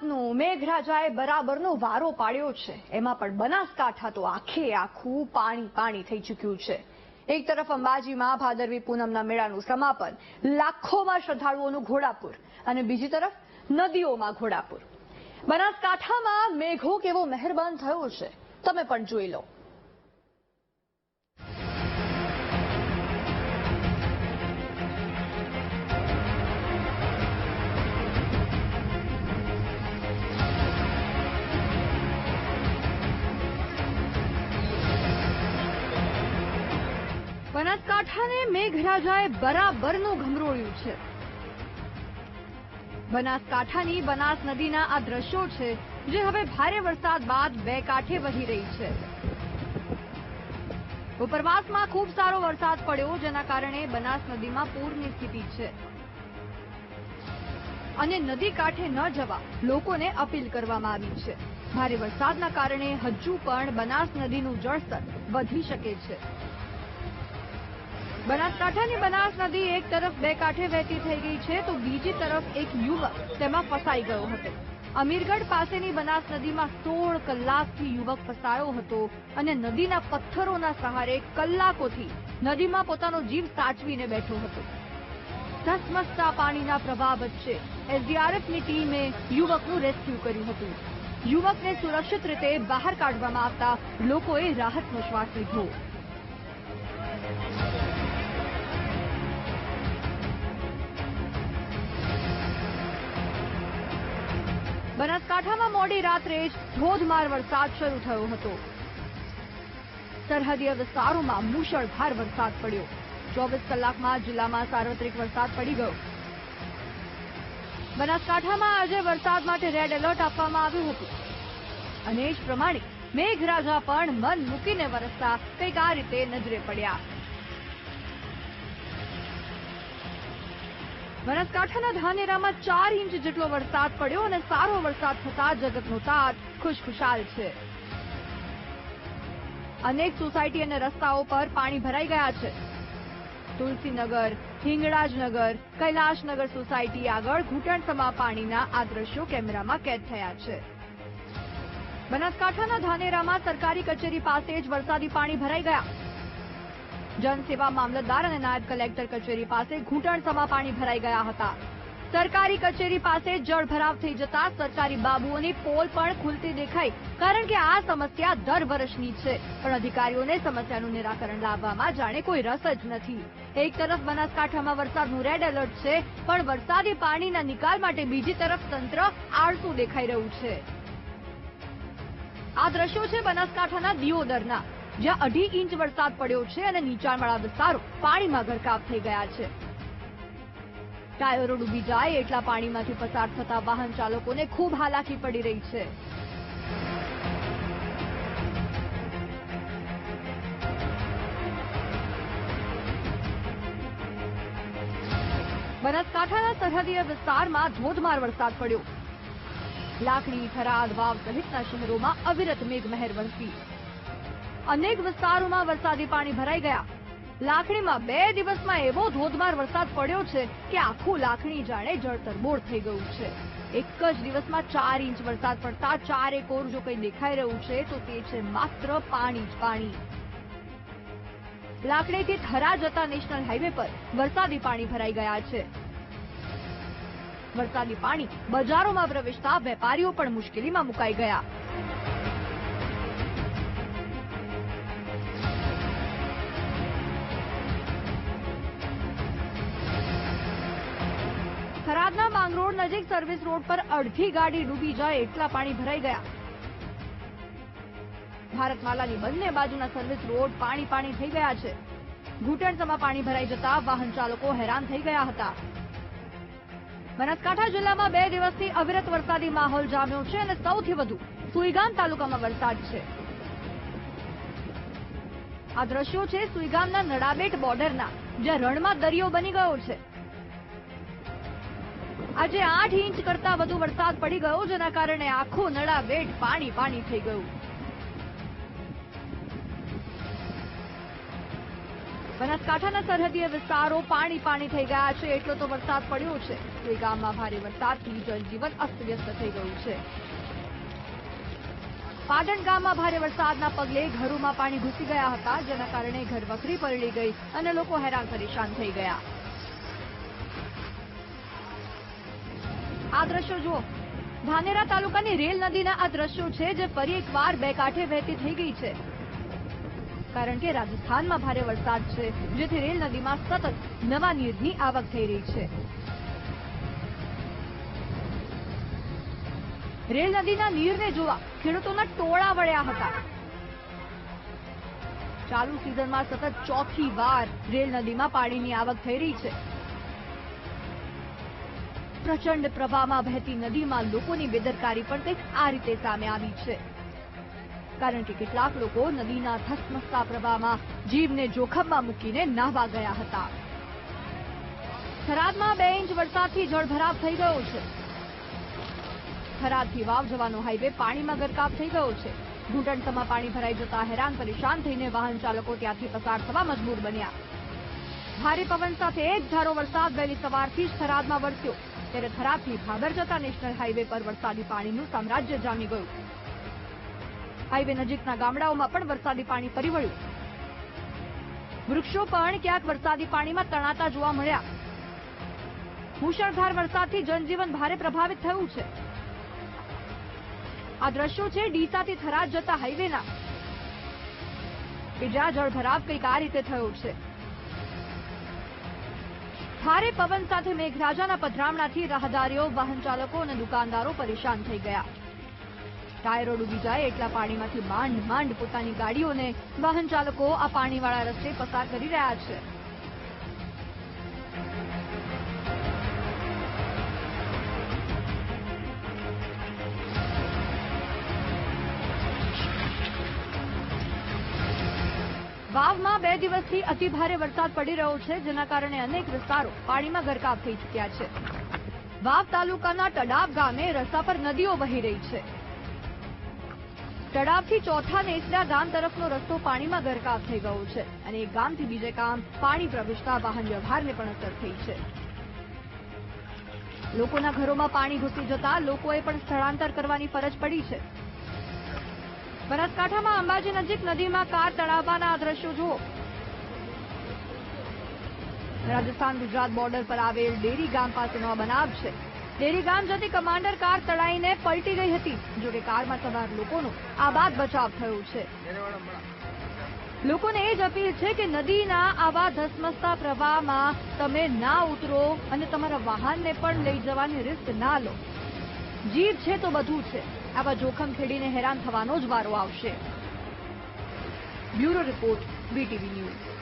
ગુજરાતનો મેઘરાજાએ બરાબરનો વારો પાડ્યો છે. એમાં પણ બનાસકાંઠા તો આખે આખું પાણી પાણી થઈ ચૂક્યું છે. એક તરફ અંબાજીમાં ભાદરવી પૂનમના મેળાનું સમાપન, લાખોમાં શ્રદ્ધાળુઓનું ઘોડાપુર અને બીજી તરફ નદીઓમાં ઘોડાપુર. બનાસકાંઠામાં મેઘો કેવો મહેરબાન થયો છે, તમે પણ જોઈ લો. બનાસકાંઠાને મેઘરાજાએ બરાબરનું ઘમરોળ્યું છે. બનાસકાંઠાની બનાસ નદીના આ દ્રશ્યો છે, જે હવે ભારે વરસાદ બાદ બે કાંઠે વહી રહી છે. ઉપરવાસમાં ખૂબ સારો વરસાદ પડ્યો, જેના કારણે બનાસ નદીમાં પૂરની સ્થિતિ છે. અને નદી કાંઠે ન જવા લોકોને અપીલ કરવામાં આવી છે. ભારે વરસાદના કારણે હજુ પણ બનાસ નદીનું જળસ્તર વધી શકે છે. બનાસકાંઠાની બનાસ નદી એક તરફ બે કાંઠે વહેતી થઈ ગઈ છે, તો બીજી તરફ એક યુવક તેમાં ફસાઈ ગયો હતો. અમીરગઢ પાસેની બનાસ નદીમાં સોળ કલાકથી યુવક ફસાયો હતો અને નદીના પથ્થરોના સહારે કલાકોથી નદીમાં પોતાનો જીવ સાચવીને બેઠો હતો. ધસમસતા પાણીના પ્રવાહ વચ્ચે એસડીઆરએફની ટીમે યુવકનું રેસ્ક્યુ કર્યું હતું. યુવકને સુરક્ષિત રીતે બહાર કાઢવામાં આવતા લોકોએ રાહતનો શ્વાસ લીધો. બનાસકાંઠામાં મોડી રાત્રે જ ધોધમાર વરસાદ શરૂ થયો હતો. સરહદીય વિસ્તારોમાં મુશળધાર વરસાદ પડ્યો. ચોવીસ કલાકમાં જિલ્લામાં સાર્વત્રિક વરસાદ પડી ગયો. બનાસકાંઠામાં આજે વરસાદ માટે રેડ એલર્ટ આપવામાં આવ્યું હતું. અને એ જ પ્રમાણે મેઘરાજા પણ મન મૂકીને વરસતા કંઈક આ રીતે નજરે પડ્યા. બનાસકાંઠાના ધાનેરામાં ચાર ઇંચ જેટલો વરસાદ પડ્યો અને સારો વરસાદ થતા જગતનો તાત ખુશખુશાલ છે. અનેક સોસાયટી અને રસ્તાઓ પર પાણી ભરાઈ ગયા છે. તુલસીનગર, હિંગળાજનગર, કૈલાશનગર સોસાયટી આગળ ઘૂંટણસમા પાણીના આ દ્રશ્યો કેમેરામાં કેદ થયા છે. બનાસકાંઠાના ધાનેરામાં સરકારી કચેરી પાસે જ વરસાદી પાણી ભરાઈ ગયા. જનસેવા મામલતદાર અને નાયબ કલેક્ટર કચેરી પાસે ઘૂંટણસમા પાણી ભરાઈ ગયા હતા. સરકારી કચેરી પાસે જળભરાવ થઈ જતા સરકારી બાબુઓની પોલ પણ ખુલતી દેખાઈ, કારણ કે આ સમસ્યા દર વર્ષની છે. પણ અધિકારીઓને સમસ્યાનું નિરાકરણ લાવવામાં જાણે કોઈ રસ જ નથી. એક તરફ બનાસકાંઠામાં વરસાદનું રેડ એલર્ટ છે, પણ વરસાદી પાણીના નિકાલ માટે બીજી તરફ તંત્ર આળસુ દેખાઈ રહ્યું છે. આ દ્રશ્યો છે બનાસકાંઠાના દિયોદરના. જ્યાં અઢી ઇંચ વરસાદ પડ્યો છે અને નીચાણવાળા વિસ્તારો પાણીમાં ગરકાવ થઈ ગયા છે. ટાયરો ડૂબી જાય એટલા પાણીમાંથી પસાર થતા વાહન ચાલકોને ખૂબ હાલાકી પડી રહી છે. બનાસકાંઠાના સરહદીય વિસ્તારમાં ધોધમાર વરસાદ પડ્યો. લાકડી, થરાદ, વાવ સહિતના શહેરોમાં અવિરત મેઘમહેર વરસી. અનેક વિસ્તારોમાં વરસાદી પાણી ભરાઈ ગયા. લાખણીમાં બે દિવસમાં એવો ધોધમાર વરસાદ પડ્યો છે કે આખું લાખણી જાણે જળતરબોળ થઈ ગયું છે. એક જ દિવસમાં ચાર ઇંચ વરસાદ પડતા ચારે કોર જો કંઈ દેખાઈ રહ્યું છે, તો તે છે માત્ર પાણી જ પાણી. લાકડીથી થરા જતા નેશનલ હાઈવે પર વરસાદી પાણી ભરાઈ ગયા છે. વરસાદી પાણી બજારોમાં પ્રવેશતા વેપારીઓ પણ મુશ્કેલીમાં મુકાઈ ગયા. માંગરોળ નજીક સર્વિસ રોડ પર અડધી ગાડી ડૂબી જાય એટલા પાણી ભરાઈ ગયા. ભારતમાલાની બંને બાજુના સર્વિસ રોડ પાણી પાણી થઈ ગયા છે. ઘૂંટણસમાં પાણી ભરાઈ જતા વાહન ચાલકો હેરાન થઈ ગયા હતા. બનાસકાંઠા જિલ્લામાં બે દિવસથી અવિરત વરસાદી માહોલ જામ્યો છે અને સૌથી વધુ સુઈગામ તાલુકામાં વરસાદ છે. આ દ્રશ્યો છે સુઈગામના નડાબેટ બોર્ડરના, જ્યાં રણમાં દરિયો બની ગયો છે. આજે આઠ ઇંચ કરતા વધુ વરસાદ પડી ગયો, જેના કારણે આખું નડાબેટ પાણી પાણી થઈ ગયું. બનાસકાંઠાના સરહદીય વિસ્તારો પાણી પાણી થઈ ગયા છે, એટલો તો વરસાદ પડ્યો છે. કોઈ ગામમાં ભારે વરસાદથી જનજીવન અસ્તવ્યસ્ત થઈ ગયું છે. પાટણ ગામમાં ભારે વરસાદના પગલે ઘરોમાં પાણી ઘૂસી ગયા હતા, જેના કારણે ઘર વકરી પલળી ગઈ અને લોકો હેરાન પરેશાન થઈ ગયા. આ દ્રશ્યો જુઓ. ધાનેરા તાલુકાની રેલ નદીના આ દ્રશ્યો છે જે ફરી એકવાર બે કાંઠે વહેતી થઈ ગઈ છે. કારણ કે રાજસ્થાનમાં ભારે વરસાદ છે, જેથી રેલ નદીમાં સતત નવા નીરની આવક થઈ રહી છે. રેલ નદીના નીરને જોવા ખેડૂતોના ટોળા વળ્યા હતા. ચાલુ સિઝનમાં સતત ચોથી વાર રેલ નદીમાં પાણીની આવક થઈ રહી છે. પ્રચંડ પ્રવાહમાં વહેતી નદીમાં લોકોની બેદરકારી પણ કંઈક આ રીતે સામે આવી છે. કારણ કે કેટલાક લોકો નદીના ધસમસતા પ્રવાહમાં જીવને જોખમમાં મૂકીને નાહવા ગયા હતા. થરાદમાં બે ઇંચ વરસાદથી જળભરાવ થઈ ગયો છે. થરાદથી વાવ જવાનો હાઈવે પાણીમાં ગરકાવ થઈ ગયો છે. ઘૂંટણસમાં પાણી ભરાઈ જતા હેરાન પરેશાન થઈને વાહન ચાલકો ત્યાંથી પસાર થવા મજબૂર બન્યા. ભારે પવન સાથે એક ધારો વરસાદ વહેલી સવારથી જ થરાદમાં વરસ્યો. ત્યારે થરાદથી ભાદર જતા નેશનલ હાઈવે પર વરસાદી પાણીનું સામ્રાજ્ય જામી ગયું. હાઈવે નજીકના ગામડાઓમાં પણ વરસાદી પાણી ફરી વળ્યું. વૃક્ષો પણ ક્યાંક વરસાદી પાણીમાં તણાતા જોવા મળ્યા. મુશળધાર વરસાદથી જનજીવન ભારે પ્રભાવિત થયું છે. આ દ્રશ્યો છે ડીસાથી થરાદ જતા હાઈવેના. કે જળભરાવ કંઈક આ રીતે થયો છે. ભારે પવન સાથે મેઘરાજાના પધરામણાથી રાહદારીઓ, વાહન ચાલકો અને દુકાનદારો પરેશાન થઈ ગયા. ટાયરો ડૂબી જાય એટલા પાણીમાંથી માંડ માંડ પોતાની ગાડીઓને વાહન ચાલકો આ પાણીવાળા રસ્તે પસાર કરી રહ્યા છે. વાવમાં બે દિવસથી અતિભારે વરસાદ પડી રહ્યો છે, જેના કારણે અનેક વિસ્તારો પાણીમાં ગરકાવ થઈ ચૂક્યા છે. વાવ તાલુકાના તડાવ ગામે રસ્તા પર નદીઓ વહી રહી છે. તળાવથી ચોથા નેસડા ગામ તરફનો રસ્તો પાણીમાં ગરકાવ થઈ ગયો છે અને એક ગામથી બીજે ગામ પાણી પ્રવેશતા વાહન વ્યવહારને પણ અસર થઈ છે. લોકોના ઘરોમાં પાણી ઘૂસી જતા લોકોએ પણ સ્થળાંતર કરવાની ફરજ પડી છે. બનાસકાંઠામાં અંબાજી નજીક નદીમાં કાર તળાવવાના આ દ્રશ્યો જુઓ. રાજસ્થાન ગુજરાત બોર્ડર પર આવેલ ડેરી ગામ પાસેનો આ બનાવ છે. ડેરી ગામ જતી કમાન્ડર કાર તળાઈને પલટી ગઈ હતી જોકે કારમાં સવાર લોકોનો આબાદ બચાવ થયો છે. લોકોને એ જ અપીલ છે કે નદીના આવા ધસમસતા પ્રવાહમાં તમે ના ઉતરો અને તમારા વાહનને પણ લઈ જવાની રિસ્ક ના લો. જીવ છે તો બધું છે. આવા જોખમ ખેડીને હેરાન થવાનો જ વારો આવશે. Bureau report BTV news.